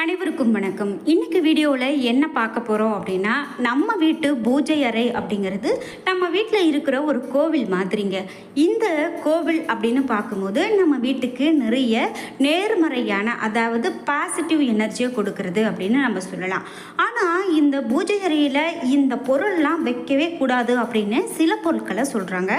அனைவருக்கும் வணக்கம். இன்னைக்கு வீடியோவில் என்ன பார்க்க போகிறோம் அப்படின்னா நம்ம வீட்டு பூஜை அறை அப்படிங்கிறது நம்ம வீட்டில் இருக்கிற ஒரு கோவில் மாதிரிங்க. இந்த கோவில் அப்படின்னு பார்க்கும்போது நம்ம வீட்டுக்கு நிறைய நேர்மறையான அதாவது பாசிட்டிவ் எனர்ஜியை கொடுக்கறது அப்படின்னு நம்ம சொல்லலாம். ஆனால் இந்த பூஜை அறையில் இந்த பொருள்லாம் வைக்கவே கூடாது அப்படின்னு சில பொருட்களை சொல்கிறாங்க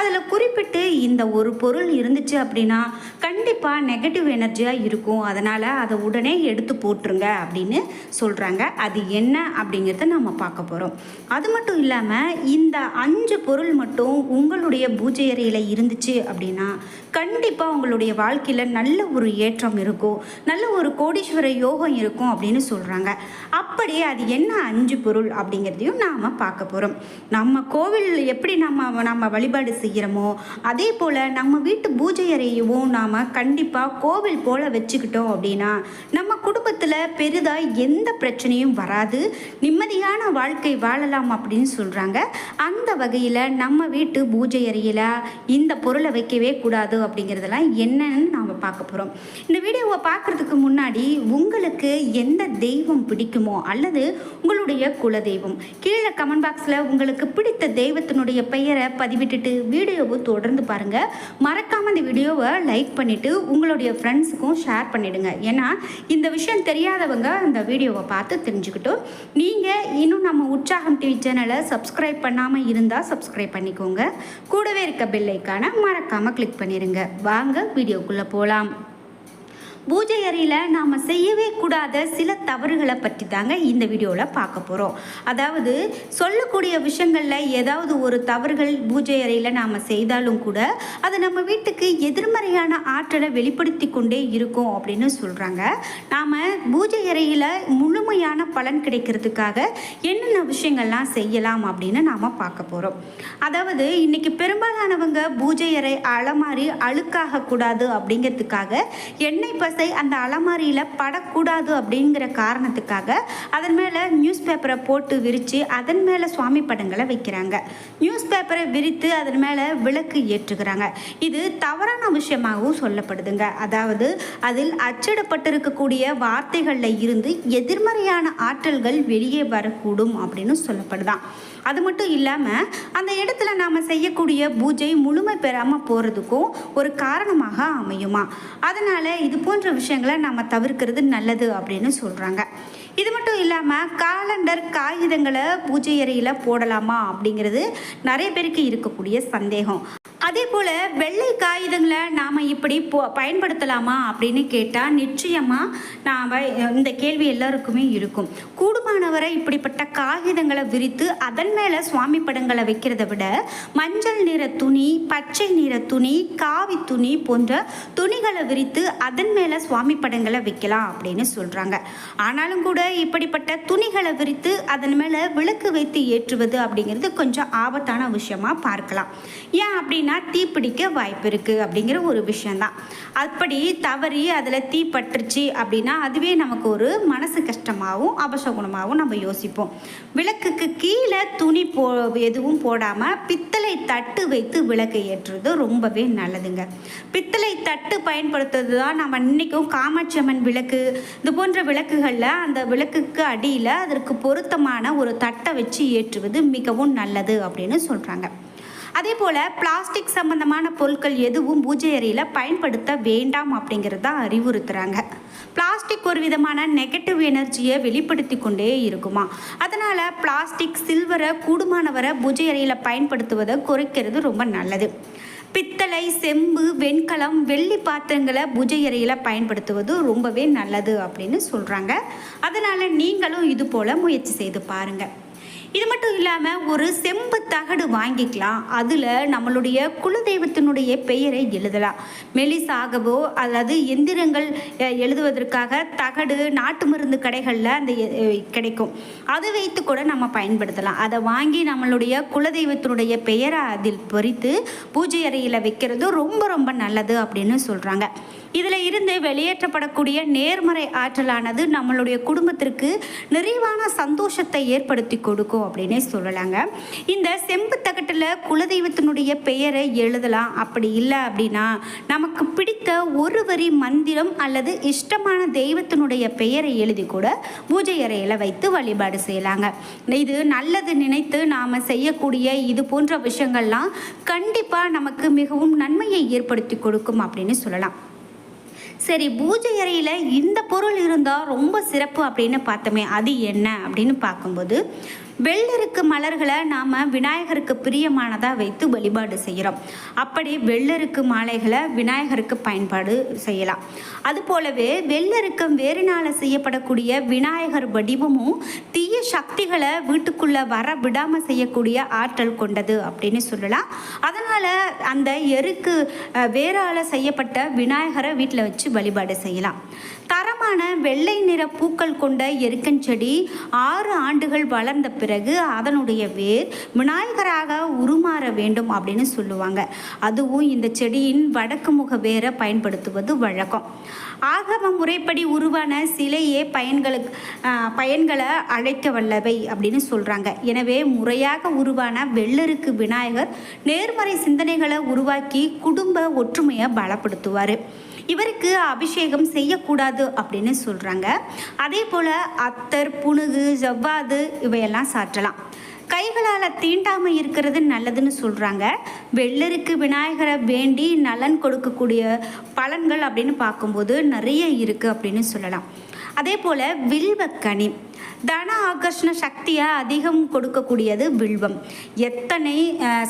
அதில் குறிப்பிட்டு இந்த ஒரு பொருள் இருந்துச்சு அப்படின்னா கண்டிப்பாக நெகட்டிவ் எனர்ஜியாக இருக்கும். அதனால் அதை உடனே எடுத்து போட்டுருங்க அப்படின்னு சொல்கிறாங்க அது என்ன அப்படிங்கிறத நம்ம பார்க்க போகிறோம் அது மட்டும் இல்லாமல் இந்த அஞ்சு பொருள் மட்டும் உங்களுடைய பூஜை அறையில் இருந்துச்சு அப்படின்னா கண்டிப்பாக உங்களுடைய வாழ்க்கையில் நல்ல ஒரு ஏற்றம் இருக்கும். நல்ல ஒரு கோடீஸ்வர யோகம் இருக்கும் அப்படின்னு சொல்கிறாங்க அப்படியே அது என்ன அஞ்சு பொருள் அப்படிங்கிறதையும் நாம் பார்க்க போகிறோம் நம்ம கோவில் எப்படி நம்ம நம்ம வழிபாடு செய்கிறோமோ அதே போல் நம்ம வீட்டு பூஜை அறையவும் நாம் கண்டிப்பாக கோவில் போல் வச்சுக்கிட்டோம் அப்படின்னா நம்ம குடும்பத்தில் பெரிதாக எந்த பிரச்சனையும் வராது. நிம்மதியான வாழ்க்கை வாழலாம் அப்படின்னு சொல்கிறாங்க அந்த வகையில் நம்ம வீட்டு பூஜை அறையில் இந்த பொருளை வைக்கவே கூடாது அப்படிங்கிறதெல்லாம் என்னன்னு நாம் பார்க்க போகிறோம் இந்த வீடியோவை பார்க்குறதுக்கு முன்னாடி உங்களுக்கு எந்த தெய்வம் பிடிக்குமோ அல்லது உங்களுடைய குலதெய்வம் கீழே கமெண்ட் பாக்ஸில் உங்களுக்கு பிடித்த தெய்வத்தினுடைய பெயரை பதிவிட்டுட்டு வீடியோவை தொடர்ந்து பாருங்கள் மறக்காமல் இந்த வீடியோவை லைக் பண்ணிவிட்டு உங்களுடைய ஃப்ரெண்ட்ஸுக்கும் ஷேர் பண்ணிவிடுங்க ஏன்னா இந்த விஷயம் தெரியாதவங்க அந்த வீடியோவை பார்த்து தெரிஞ்சுக்கிட்டோம். நீங்கள் இன்னும் நம்ம உற்சாகம் டிவி சேனலை சப்ஸ்கிரைப் பண்ணாமல் இருந்தால் சப்ஸ்கிரைப் பண்ணிக்கோங்க. கூடவே இருக்க பெல்லைக்கான மறக்காமல் கிளிக் பண்ணிடுங்க வாங்க வீடியோக்குள்ளே போகலாம் பூஜை அறையில் நாம் செய்யவே கூடாத சில தவறுகளை பற்றி தாங்க இந்த வீடியோவில் பார்க்க போகிறோம் அதாவது சொல்லக்கூடிய விஷயங்களில் ஏதாவது ஒரு தவறுகள் பூஜை அறையில் நாம் செய்தாலும் கூட அது நம்ம வீட்டுக்கு எதிர்மறையான ஆற்றலை வெளிப்படுத்தி கொண்டே இருக்கும் அப்படின்னு சொல்கிறாங்க நாம் பூஜை அறையில் முழுமையான பலன் கிடைக்கிறதுக்காக என்னென்ன விஷயங்கள்லாம் செய்யலாம் அப்படின்னு நாம் பார்க்க போகிறோம் அதாவது இன்னைக்கு பெரும்பாலானவங்க பூஜை அறை அலமாரி அழுக்காக கூடாது அப்படிங்கிறதுக்காக எண்ணெய் பசை அந்த அலமாரியில் படக்கூடாது அப்படிங்கிற காரணத்துக்காக அதன் மேலே நியூஸ் பேப்பரை போட்டு விரித்து அதன் மேலே சுவாமி படங்களை வைக்கிறாங்க. நியூஸ் பேப்பரை விரித்து அதன் மேலே விளக்கு ஏற்றுகிறாங்க. இது தவறான விஷயமாகவும் சொல்லப்படுதுங்க. அதாவது அதில் அச்சிடப்பட்டிருக்கக்கூடிய வார்த்தைகளில் இருந்து எதிர்மறையான ஆற்றல்கள் வெளியே வரக்கூடும் அப்படின்னு சொல்லப்படுதான். அது மட்டும் இல்லாமல் அந்த இடத்துல நாம் செய்யக்கூடிய பூஜை முழுமை பெறாமல் போகிறதுக்கும் ஒரு காரணமாக அமையுமா? அதனால் இது போன்ற விஷயங்களை நம்ம தவிர்க்கிறது நல்லது அப்படின்னு சொல்கிறாங்க இது மட்டும் இல்லாமல் காலண்டர் காகிதங்களை பூஜை அறையில் போடலாமா அப்படிங்கிறது நிறைய பேருக்கு இருக்கக்கூடிய சந்தேகம். அதே போல் வெள்ளை காகிதங்களை நாம் இப்படி போ பயன்படுத்தலாமா அப்படின்னு கேட்டால் நிச்சயமாக நாம் இந்த கேள்வி எல்லாருக்குமே இருக்கும். கூடுமானவரை இப்படிப்பட்ட காகிதங்களை விரித்து அதன் மேலே சுவாமி படங்களை வைக்கிறத விட மஞ்சள் நிற துணி பச்சை நிற துணி காவி துணி போன்ற துணிகளை விரித்து அதன் மேலே சுவாமி படங்களை வைக்கலாம் அப்படின்னு சொல்கிறாங்க ஆனாலும் கூட இப்படிப்பட்ட துணிகளை விரித்து அதன் மேலே விளக்கு வைத்து ஏற்றுவது அப்படிங்கிறது கொஞ்சம் ஆபத்தான விஷயமா பார்க்கலாம். ஏன் அப்படின்னா தீப்பிடிக்க வாய்ப்பு இருக்குது அப்படிங்கிற ஒரு விஷயந்தான் அப்படி தவறி அதில் தீ பற்றுச்சு அப்படின்னா அதுவே நமக்கு ஒரு மனசு கஷ்டமாகவும் அபசகுணமாகவும் நம்ம யோசிப்போம். விளக்குக்கு கீழே துணி போ எதுவும் போடாமல் பித்தளை தட்டு வைத்து விளக்கை ஏற்றுறது ரொம்பவே நல்லதுங்க. பித்தளை தட்டு பயன்படுத்துறது தான் நம்ம இன்றைக்கும் காமாட்சி அம்மன் விளக்கு இது போன்ற விளக்குகளில் அந்த விளக்குக்கு அடியில் அதற்கு பொருத்தமான ஒரு தட்டை வச்சு ஏற்றுவது மிகவும் நல்லது அப்படின்னு சொல்கிறாங்க அதே போல் பிளாஸ்டிக் சம்பந்தமான பொருட்கள் எதுவும் பூஜை அறையில் பயன்படுத்த வேண்டாம் அப்படிங்கிறத அறிவுறுத்துகிறாங்க பிளாஸ்டிக் ஒரு விதமான நெகட்டிவ் எனர்ஜியை வெளிப்படுத்தி கொண்டே இருக்குமா? அதனால் பிளாஸ்டிக் சில்வரை கூடுமானவரை பூஜை அறையில் பயன்படுத்துவதை குறைக்கிறது ரொம்ப நல்லது. பித்தளை செம்பு வெண்கலம் வெள்ளி பாத்திரங்களை பூஜை அறையில் பயன்படுத்துவது ரொம்பவே நல்லது அப்படின்னு சொல்கிறாங்க அதனால் நீங்களும் இது போல் முயற்சி செய்து பாருங்கள் இது மட்டும் இல்லாமல் ஒரு செம்பு தகடு வாங்கிக்கலாம். அதில் நம்மளுடைய குலதெய்வத்தினுடைய பெயரை எழுதலாம். மெலிசாகவோ அல்லது எந்திரங்கள் எழுதுவதற்காக தகடு நாட்டு மருந்து கடைகளில் அந்த கிடைக்கும். அதை வைத்து கூட நம்ம பயன்படுத்தலாம். அதை வாங்கி நம்மளுடைய குலதெய்வத்தினுடைய பெயரை அதில் பொறித்து பூஜை அறையில் வைக்கிறது ரொம்ப ரொம்ப நல்லது அப்படின்னு சொல்கிறாங்க இதில் இருந்து வெளியேற்றப்படக்கூடிய நேர்மறை ஆற்றலானது நம்மளுடைய குடும்பத்திற்கு நிறைவான சந்தோஷத்தை ஏற்படுத்தி கொடுக்கும் அப்படின்னே சொல்லலாங்க. இந்த செம்பு தகட்டில் குலதெய்வத்தினுடைய பெயரை எழுதலாம். அப்படி இல்லை அப்படின்னா நமக்கு பிடித்த ஒரு வரி மந்திரம் அல்லது இஷ்டமான தெய்வத்தினுடைய பெயரை எழுதி கூட பூஜை அறையில் வைத்து வழிபாடு செய்யலாங்க. இது நல்லது நினைத்து நாம் செய்யக்கூடிய இது போன்ற விஷயங்கள்லாம் கண்டிப்பாக நமக்கு மிகவும் நன்மையை ஏற்படுத்தி கொடுக்கும் அப்படின்னு சொல்லலாம். சரி பூஜை அறையில் இந்த பொருள் இருந்தால் ரொம்ப சிறப்பு அப்படின்னு பார்த்தோமே அது என்ன அப்படின்னு பார்க்கும்போது வெள்ளருக்கு மலர்களை நாம் விநாயகருக்கு பிரியமானதாக வைத்து வழிபாடு செய்கிறோம் அப்படி வெள்ளருக்கு மாலைகளை விநாயகருக்கு பயன்பாடு செய்யலாம். அது போலவே வெள்ளருக்கம் வேறு செய்யப்படக்கூடிய விநாயகர் வடிவமும் தீய சக்திகளை வீட்டுக்குள்ளே வர விடாமல் செய்யக்கூடிய ஆற்றல் கொண்டது அப்படின்னு சொல்லலாம். அதனால் அந்த எருக்கு வேறால் செய்யப்பட்ட விநாயகரை வீட்டில் வச்சு வழிபாடு செய்யலாம். தரமான வெள்ளை நிற பூக்கள் கொண்ட எருக்கஞ்செடி ஆறு ஆண்டுகள் வளர்ந்த பிறகு பிறகு அதனுடைய வேர் விநாயகராக உருமாற வேண்டும் அப்படின்னு சொல்லுவாங்க. அதுவும் இந்த செடியின் வடக்கு முக வேரை பயன்படுத்துவது வழக்கம். ஆகம முறைப்படி உருவான சிலையே பயன்களுக்கு பயன்களை அழைக்க வல்லவை அப்படின்னு சொல்கிறாங்க எனவே முறையாக உருவான வெள்ளருக்கு விநாயகர் நேர்மறை சிந்தனைகளை உருவாக்கி குடும்ப ஒற்றுமையை பலப்படுத்துவார். இவருக்கு அபிஷேகம் செய்யக்கூடாது அப்படின்னு சொல்கிறாங்க அதே போல் அத்தர் புணுகு ஜவ்வாது இவையெல்லாம் சாற்றலாம். கைகளால் தீண்டாமல் இருக்கிறது நல்லதுன்னு சொல்கிறாங்க வெள்ளருக்கு விநாயகரை வேண்டி நலன் கொடுக்கக்கூடிய பலன்கள் அப்படின்னு பார்க்கும்போது நிறைய இருக்குது அப்படின்னு சொல்லலாம். அதே போல் வில்வக்கனி தன ஆகர்ஷண சக்தியை அதிகம் கொடுக்கக்கூடியது வில்வம். எத்தனை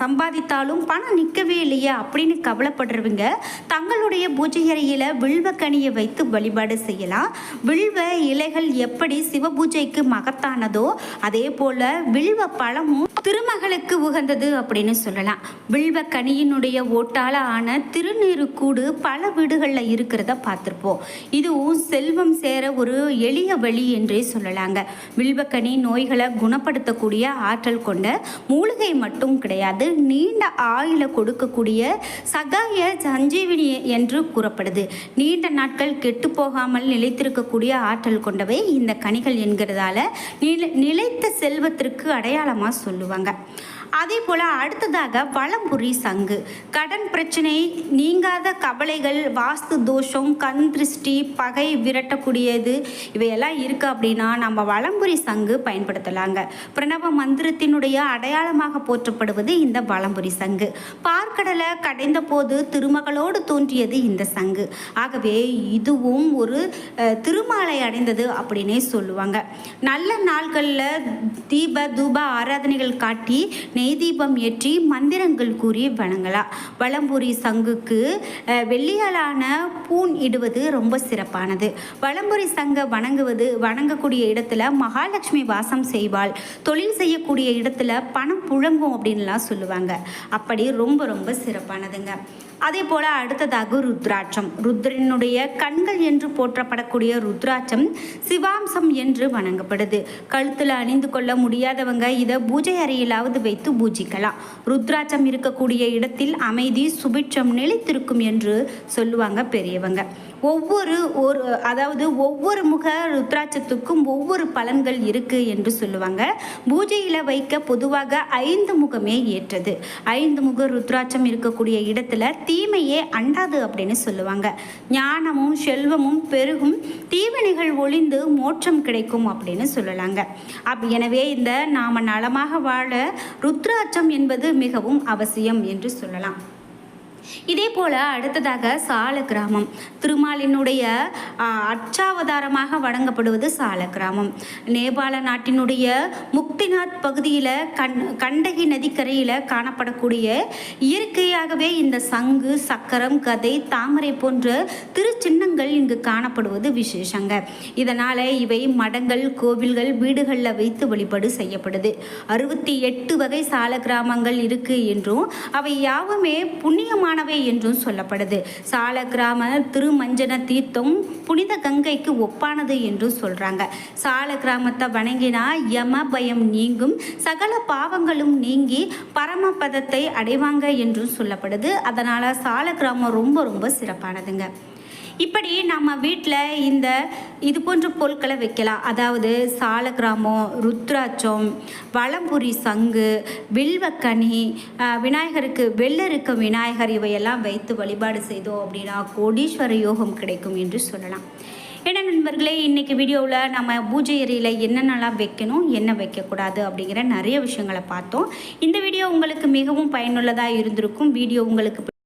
சம்பாதித்தாலும் பணம் நிற்கவே இல்லையா அப்படின்னு கவலைப்படுறவங்க தங்களுடைய பூஜை அறையில் வில்வக்கனியை வைத்து வழிபாடு செய்யலாம். வில்வ இலைகள் எப்படி சிவபூஜைக்கு மகத்தானதோ அதே போல் வில்வ பழமும் திருமகளுக்கு உகந்தது அப்படின்னு சொல்லலாம். வில்வ கனியினுடைய ஓட்டால ஆன திருநீருக்கூடு பல வீடுகளில் இருக்கிறத பார்த்துருப்போம். இதுவும் செல்வம் சேர ஒரு எளிய வழி என்றே சொல்லலாங்க. வில்வக்கனி நோய்களை குணப்படுத்தக்கூடிய ஆற்றல் கொண்ட மூலிகை மட்டும் கிடையாது நீண்ட ஆயுள கொடுக்கக்கூடிய சகாய சஞ்சீவினி என்று கூறப்படுது. நீண்ட நாட்கள் கெட்டு போகாமல் நிலைத்திருக்கக்கூடிய ஆற்றல் கொண்டவை இந்த கனிகள் என்கிறதால நிலை நிலைத்த செல்வத்திற்கு அடையாளமாக சொல்லுவாங்க. அதே போல் அடுத்ததாக வளம்புரி சங்கு. கடன் பிரச்சனை நீங்காத கவலைகள் வாஸ்து தோஷம் கண் திருஷ்டி பகை விரட்டக்கூடியது இவையெல்லாம் இருக்குது அப்படின்னா நம்ம வள வளம்புரி சங்கு பயன்படுத்தலாங்க. பிரணவ மந்திரத்தினுடைய அடையாளமாக போற்றப்படுவது இந்த வலம்புரி சங்கு. பார்க்கடலை கடைந்த போது திருமகளோடு தோன்றியது இந்த சங்கு. ஆகவே இதுவும் ஒரு திருமாலை அடைந்தது அப்படின்னே சொல்லுவாங்க. நல்ல நாள்களில் தீப தூப ஆராதனைகள் காட்டி நெய் தீபம் ஏற்றி மந்திரங்கள் கூறி வணங்கலாம் வளம்புரி சங்குக்கு வெள்ளியாலான பூன் இடுவது ரொம்ப சிறப்பானது. வளம்புரி சங்க வணங்குவது வணங்கக்கூடிய இடத்துல மகாலட்சுமி வாசம் செய்வாள். தொழில் செய்யக்கூடிய இடத்துல பணம் புழங்கும் அப்படின்லாம் சொல்லுவாங்க. அப்படி ரொம்ப ரொம்ப சிறப்பானதுங்க. அதே போல் அடுத்ததாக ருத்ராட்சம். ருத்ரனுடைய கண்கள் என்று போற்றப்படக்கூடிய ருத்ராட்சம் சிவாம்சம் என்று வணங்கப்படுது. கழுத்தில் அணிந்து கொள்ள முடியாதவங்க இதை பூஜை அறையிலாவது வைத்து பூஜிக்கலாம். ருத்ராட்சம் இருக்கக்கூடிய இடத்தில் அமைதி சுபிட்சம் நிலைத்திருக்கும் என்று சொல்லுவாங்க பெரியவங்க. ஒவ்வொரு ஒரு அதாவது ஒவ்வொரு முக ருத்ராட்சத்துக்கும் ஒவ்வொரு பலன்கள் இருக்கு என்று சொல்லுவாங்க. பூஜையில் வைக்க பொதுவாக ஐந்து முகமே ஏற்றது. ஐந்து முக ருத்ராட்சம் இருக்கக்கூடிய இடத்துல தீமையே அண்டாது அப்படின்னு சொல்லுவாங்க. ஞானமும் செல்வமும் பெருகும். தீவினைகள் ஒளிந்து மோட்சம் கிடைக்கும் அப்படின்னு சொல்லலாங்க. அப் எனவே இந்த நாம நலமாக வாழ ருத்ராட்சம் என்பது மிகவும் அவசியம் என்று சொல்லலாம். இதே போல் அடுத்ததாக சால கிராமம் திருமாலினுடைய அச்சாவதாரமாக வழங்கப்படுவது சால கிராமம் நேபாள நாட்டினுடைய முக்திநாத் பகுதியில் கண் கண்டகி நதிக்கரையில் காணப்படக்கூடிய இயற்கையாகவே இந்த சங்கு சக்கரம் கதை தாமரை போன்ற திருச்சின்னங்கள் இங்கு காணப்படுவது விசேஷங்க. இதனால் இவை மடங்கள் கோவில்கள் வீடுகளில் வைத்து வழிபாடு செய்யப்படுது. அறுபத்தி எட்டு வகை சால கிராமங்கள் இருக்கு என்றும் அவை யாவுமே புண்ணியமானவை என்றும் சொல்லப்படுது. சால கிராம திருமஞ்சன தீர்த்தம் புனித கங்கைக்கு ஒப்பானது என்றும் சொல்றாங்க. சால கிராமத்தை வணங்கினா யம பயம் நீங்கும் சகல பாவங்களும் நீங்கி பரமபதத்தை அடைவாங்க என்றும் சொல்லப்படுது. அதனால சால கிராமம் ரொம்ப ரொம்ப சிறப்பானதுங்க. இப்படி நம்ம வீட்டில் இந்த இது போன்ற பொருட்களை வைக்கலாம். அதாவது சாலக்கிராமம் ருத்ராட்சம் வளம்புரி சங்கு வில்வக்கனி விநாயகருக்கு விநாயகருக்கு வெள்ளருக்க விநாயகர் இவையெல்லாம் வைத்து வழிபாடு செய்தோம் அப்படின்னா கோடீஸ்வர யோகம் கிடைக்கும் என்று சொல்லலாம். என்ன நண்பர்களே இன்றைக்கி வீடியோவில் நம்ம பூஜை எரியில் என்னென்னலாம் வைக்கணும் என்ன வைக்கக்கூடாது அப்படிங்கிற நிறைய விஷயங்களை பார்த்தோம். இந்த வீடியோ உங்களுக்கு மிகவும் பயனுள்ளதாக இருந்திருக்கும். வீடியோ உங்களுக்கு